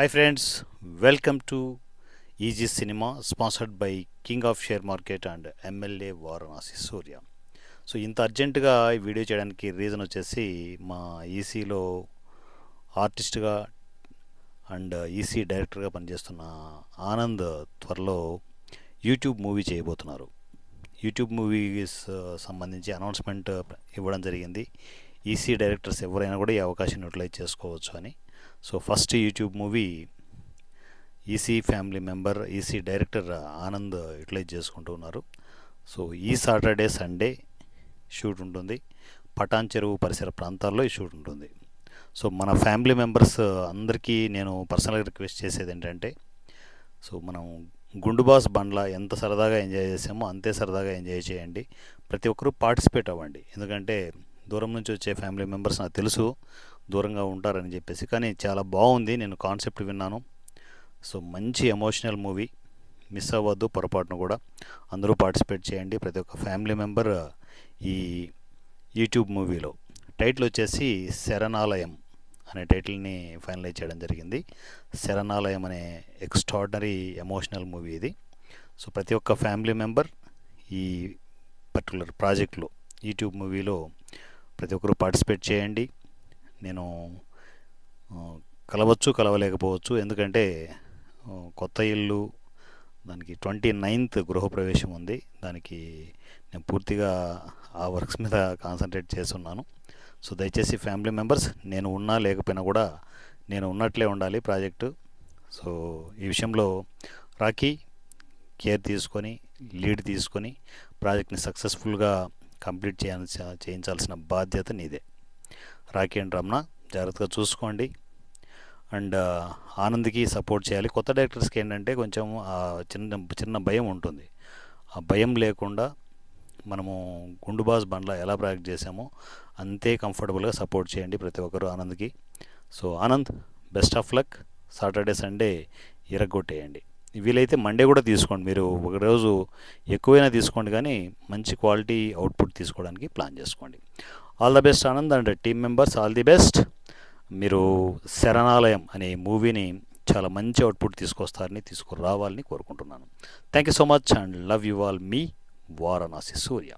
Hi friends welcome to easy cinema sponsored by king of share market and MLA Varanasi Surya so ఇంత అర్జెంటుగా ఈ video చేయడానికి reason వచ్చేసి మా ఈసీలో ఆర్టిస్ట్గా అండ్ ఈసీ డైరెక్టర్గా పనిచేస్తున్న ఆనంద్ త్వరలో యూట్యూబ్ మూవీ చేయబోతున్నారు. యూట్యూబ్ మూవీస్ uh, సంబంధించి అనౌన్స్మెంట్ ఇవ్వడం జరిగింది. ఈసీ డైరెక్టర్స్ ఎవరైనా కూడా ఈ అవకాశం యూటిలైజ్ చేసుకోవచ్చు అని. So first YouTube movie easy family member easy director Anand utilise చేసుకుంటూ ఉన్నారు. సో ఈ సాటర్డే సండే షూట్ ఉంటుంది. పటాన్ చెరువు పరిసర ప్రాంతాల్లో ఈ షూట్ ఉంటుంది. సో మన ఫ్యామిలీ మెంబర్స్ అందరికీ నేను పర్సనల్గా రిక్వెస్ట్ చేసేది ఏంటంటే సో మనం గుండుబాస్ బండ్ల ఎంత సరదాగా ఎంజాయ్ చేసామో అంతే సరదాగా ఎంజాయ్ చేయండి. ప్రతి ఒక్కరూ పార్టిసిపేట్ అవ్వండి. ఎందుకంటే దూరం నుంచి వచ్చే ఫ్యామిలీ మెంబర్స్ నాకు తెలుసు. దూరంగా ఉంటారని చెప్పేసి. కానీ చాలా బాగుంది. నేను కాన్సెప్ట్ విన్నాను. సో మంచి ఎమోషనల్ మూవీ. మిస్ అవ్వద్దు పొరపాటును కూడా. అందరూ పార్టిసిపేట్ చేయండి. ప్రతి ఒక్క ఫ్యామిలీ మెంబర్ ఈ యూట్యూబ్ మూవీలో. టైటిల్ వచ్చేసి శరణాలయం అనే టైటిల్ని ఫైనలైజ్ చేయడం జరిగింది. శరణాలయం అనే ఎక్స్ట్రాడినరీ ఎమోషనల్ మూవీ ఇది. సో ప్రతి ఒక్క ఫ్యామిలీ మెంబర్ ఈ పర్టికులర్ ప్రాజెక్ట్లో యూట్యూబ్ మూవీలో ప్రతి ఒక్కరూ పార్టిసిపేట్ చేయండి. నేను కలవచ్చు కలవలేకపోవచ్చు. ఎందుకంటే కొత్త ఇల్లు దానికి ట్వంటీ నైన్త్ గృహప్రవేశం ఉంది. దానికి నేను పూర్తిగా ఆ వర్క్స్ మీద కాన్సన్ట్రేట్ చేస్తున్నాను. సో దయచేసి ఫ్యామిలీ మెంబర్స్ నేను ఉన్నా లేకపోయినా కూడా నేను ఉన్నట్లే ఉండాలి ప్రాజెక్టు. సో ఈ విషయంలో రాకీ కేర్ తీసుకొని లీడ్ తీసుకొని ప్రాజెక్ట్ని సక్సెస్ఫుల్గా కంప్లీట్ చేయాల్సి చేయించాల్సిన బాధ్యత నీదే. రాకీ అండ్ రమణ జాగ్రత్తగా చూసుకోండి. అండ్ ఆనంద్కి సపోర్ట్ చేయాలి. కొత్త డైరెక్టర్స్కి ఏంటంటే కొంచెం చిన్న చిన్న భయం ఉంటుంది. ఆ భయం లేకుండా మనము గుండుబాజ్ బండ్ల ఎలా ప్రాక్ట్ చేసామో అంతే కంఫర్టబుల్గా సపోర్ట్ చేయండి ప్రతి ఒక్కరు ఆనంద్కి. So Anand best of luck. Saturday Sunday ఇరగొట్టేయండి. వీలైతే మండే కూడా తీసుకోండి. మీరు ఒకరోజు ఎక్కువైనా తీసుకోండి కానీ మంచి క్వాలిటీ అవుట్పుట్ తీసుకోవడానికి ప్లాన్ చేసుకోండి. All the best Anand and team members all the best. మీరు శరణాలయం అనే మూవీని చాలా మంచి అవుట్పుట్ తీసుకొస్తారని తీసుకురావాలని కోరుకుంటున్నాను. Thank you so much and love you all. Me Varanasi Surya.